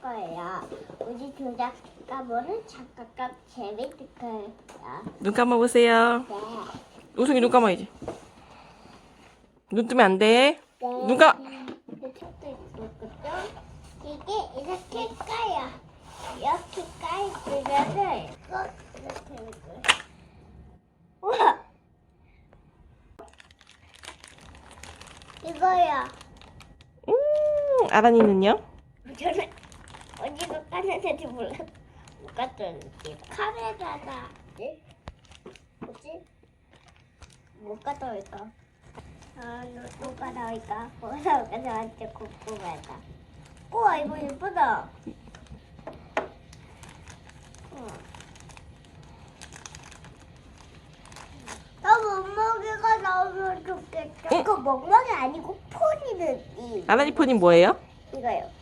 거예요. 우리 둘다 까보는 잠깐깐 재밌을 거예요. 눈 감아보세요. 네. 우승이 눈 감아야지. 눈 뜨면 안 돼. 네. 누가? 책도 있거든요. 이게 이렇게 까요. 이렇게 까이면은 꼭 이렇게 이렇게. 우와. 이거요. 음, 아란이는요? 저는 어디서 까는지 몰라. 못 갔더니 카메라다. 네? 뭐지? 못 갔다 올까? 아, 못 갔다 올까? 뭐서 가서 완전 궁금하다. 우와, 이거 예쁘다. 나 멍멍이가 나오면 좋겠다. 응? 그 멍멍이 아니고 폰이는 이 아란이 폰이 뭐예요? 이거요.